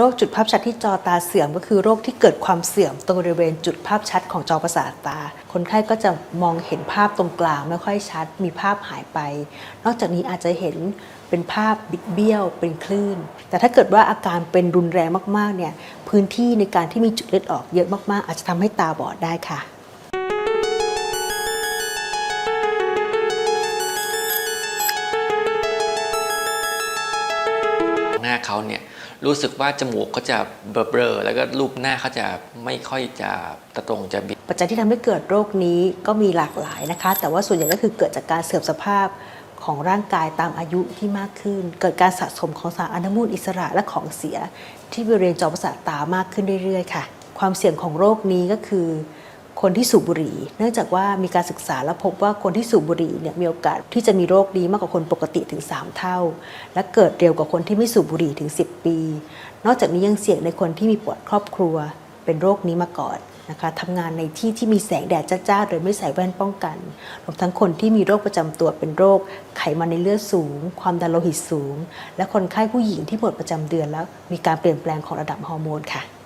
โรคจุดภาพชัดที่จอตาเสื่อมก็คือโรคที่เกิดความเสื่อมตรงบริเวณจุดภาพชัดของจอประสาทตา คนไข้ก็จะมองเห็นภาพตรงกลางไม่ค่อยชัด มีภาพหายไป นอกจากนี้อาจจะเห็นเป็นภาพบิดเบี้ยวเป็นคลื่น แต่ถ้าเกิดว่าอาการเป็นรุนแรงมากๆเนี่ยพื้นที่ในการที่มีจุดเลือดออกเยอะมากๆ อาจจะทำให้ตาบอดได้ค่ะ หน้าเขาเนี่ยรู้สึกว่าจมูกเขาจะเบลอๆแล้วก็รูปหน้าเขาจะไม่ค่อยจะตะตรงจะบิด ปัจจัยที่ทำให้เกิดโรคนี้ก็มีหลากหลายนะคะ แต่ว่าส่วนใหญ่ก็คือเกิดจากการเสื่อมสภาพของร่างกายตามอายุที่มากขึ้น เกิดการสะสมของสารอนุมูลอิสระและของเสีย ที่บริเวณจอประสาทตามากขึ้นเรื่อยๆ ค่ะ ความเสี่ยงของโรคนี้ก็คือ คนที่สูบบุหรี่ เนื่องจากว่ามีการศึกษาแล้วพบว่าคนที่สูบบุหรี่เนี่ยมีโอกาสที่จะมีโรคนี้มากกว่าคนปกติถึง 3 เท่า และเกิดเร็วกว่าคนที่ไม่สูบบุหรี่ถึง 10 ปี นอกจากนี้ยังเสี่ยงในคนที่มีปวัติครอบครัว เป็นโรคนี้มาก่อนนะคะทำงานในที่ที่มีแสงแดดจ้าๆโดยไม่ใส่แว่นป้องกันรวมทั้งคนที่มีโรคประจำตัวเป็นโรค ไขมันในเลือดสูง ความดันโลหิตสูง และคนไข้ผู้หญิงที่หมดประจำเดือนแล้ว มีการเปลี่ยนแปลงของระดับฮอร์โมนค่ะ